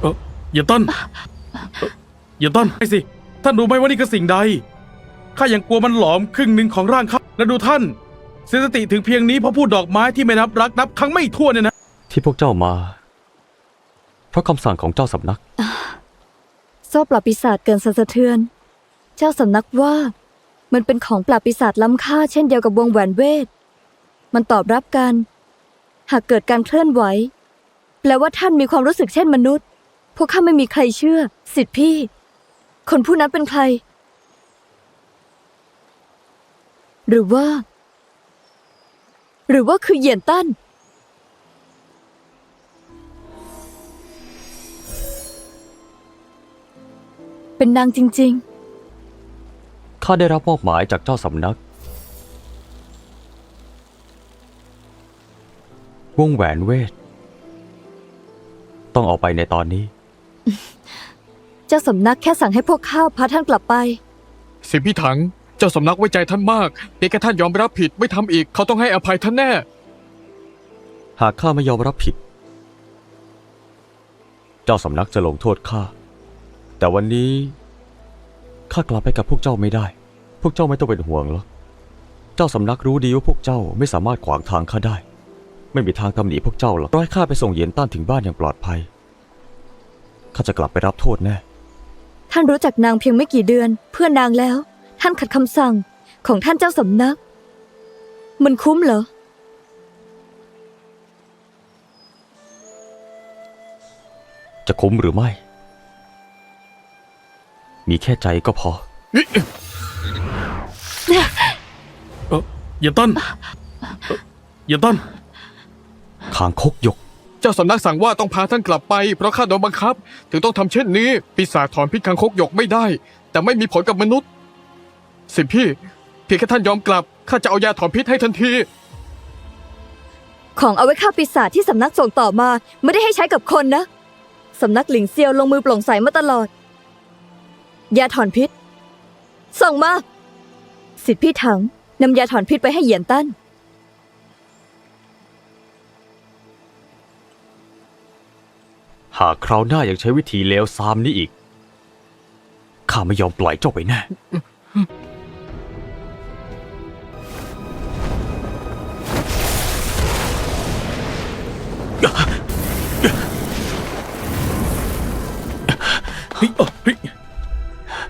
เอออย่าต้นเอ่ออย่าต้นไอ้สิ ท่านรู้ไหมว่านี่คือสิ่งใด ข้ายังกลัวมันหลอมครึ่งหนึ่งของร่างข้าและดูท่าน เสียสติถึงเพียงนี้เพราะพูดดอกไม้ที่ไม่นับรักนับครั้งไม่ถ้วนเนี่ยนะ ที่พวกเจ้ามา เพราะคำสั่งของเจ้าสำนัก โซ่ปราบปีศาจเกินสะสะเทือน เจ้าสำนักว่า มันเป็นของปราบปีศาจล้ำค่าเช่นเดียวกับวงแหวนเวท มันตอบรับกัน หากเกิดการเคลื่อนไหว แปลว่าท่านมีความรู้สึกเช่นมนุษย์ พวกข้าไม่มีใครเชื่อ สิทธิพี่ คนผู้นั้นเป็นใคร หรือว่า หรือว่าคือเหยียนตั้น เป็นนางจริง ๆ ข้าได้รับมอบหมายจากเจ้าสำนัก วงแหวนเวท ต้องออกไปในตอนนี้ เจ้าสำนักแค่สั่งให้พวกข้าพาท่านกลับไป สิพี่ถัง เจ้าสำนักไว้ใจท่านมากเพียงแค่ท่านยอมรับผิดไม่ทำอีก เขาต้องให้อภัยท่านแน่ หากข้าไม่ยอมรับผิด เจ้าสำนักจะลงโทษข้า แต่วันนี้ข้ากลับไปกับพวกเจ้าไม่ได้ พวกเจ้าไม่ต้องเป็นห่วงหรอก เจ้าสำนักรู้ดีว่าพวกเจ้าไม่สามารถขวางทางข้าได้ ไม่มีทางตำหนิพวกเจ้าหรอกร้อยข้าไปส่งเหยียนต้านถึงบ้านอย่างปลอดภัย ข้าจะกลับไปรับโทษแน่ ท่านรู้จักนางเพียงไม่กี่เดือน เพื่อนนางแล้ว ท่านขัดคำสั่งของท่านเจ้าสำนัก มันคุ้มเหรอ จะคุ้มหรือไม่ มีแค่ใจก็พอ เอออย่าต้นเอ่ออย่าต้น คางคกยก เจ้าสำนักสั่งว่าต้องพาท่านกลับไป เพราะข้าโดนบังคับ ถึงต้องทำเช่นนี้ ปีศาจถอนพิษคังคกยกไม่ได้ แต่ไม่มีผลกับมนุษย์ สิพี่ เพียงแค่ท่านยอมกลับข้าจะเอายาถอนพิษให้ทันที ของเอาไว้ฆ่าปีศาจที่สำนักส่งต่อมาไม่ได้ให้ใช้กับคนนะ สำนักหลิงเซียวลงมือโปร่งใสมาตลอด ยาถอนพิษ ส่งมา สิทธิพี่ถังนำยาถอนพิษไปให้เหยียนตั้น หากคราวหน้ายังใช้วิธีเลวซามนี้อีก ข้าไม่ยอมปล่อยเจ้าไปแน่ เฮ้ยเอ้อเฮ้ย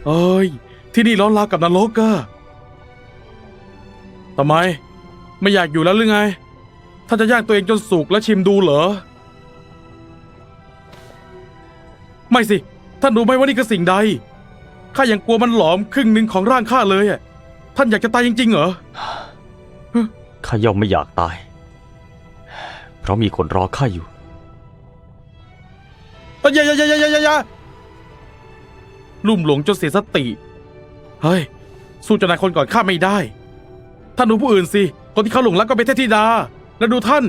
เอ้ย ที่นี่ร้อนราวกับนรกอะทำไม ไม่อยากอยู่แล้วหรือไง ท่านจะย่างตัวเองจนสุกและชิมดูเหรอ ไม่สิ ท่านรู้ไหมว่านี่คือสิ่งใด ข้ายังกลัวมันหลอมครึ่งหนึ่งของร่างข้าเลยอะท่านอยากจะตายจริงๆเหรอ ข้าย่อมไม่อยากตาย เพราะมีคนรอข้าอยู่เอ้ยอย่าอย่าอย่าอย่าอย่าอย่าลุ่มหลงจนเสียสติ เฮ้ย สู้เจานายคนก่อนข้าไม่ได้ ท่านดูผู้อื่นสิ คนที่เขาหลงรักก็เป็นเทพธิดา แล้วดูท่าน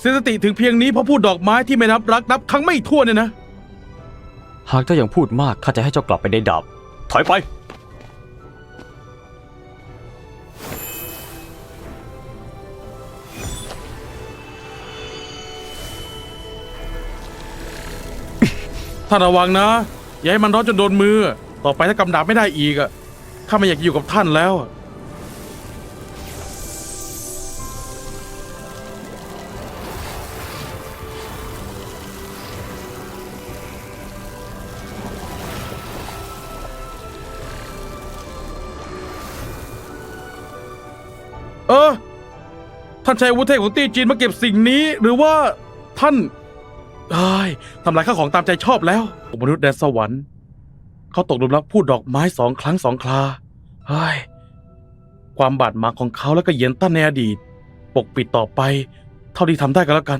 เสียสติถึงเพียงนี้เพราะพูดดอกไม้ที่ไม่นับรักนับครั้งไม่ถ้วนเนี่ยนะ หากเจ้ายังพูดมากข้าจะให้เจ้ากลับไปในดาบ ถอยไป ท่านระวังนะ อย่าให้มันร้อนจนโดนมือ ต่อไปถ้ากำดาบไม่ได้อีกอะข้าไม่อยากอยู่กับท่านแล้วอะ เออ ท่านใช้วุธเทพของตี้จีนมาเก็บสิ่งนี้ หรือว่าท่านไอ้ยทำลายข้าวของตามใจชอบแล้ว มนุษย์แดนสวรรค์ เขาตกหลุมรักพูดดอกไม้สองครั้งสองคราเฮ้ยความบาดหมางของเขาและก็เหยียนต้านในอดีต ปกปิดต่อไป เท่าที่ทำได้ก็แล้วกัน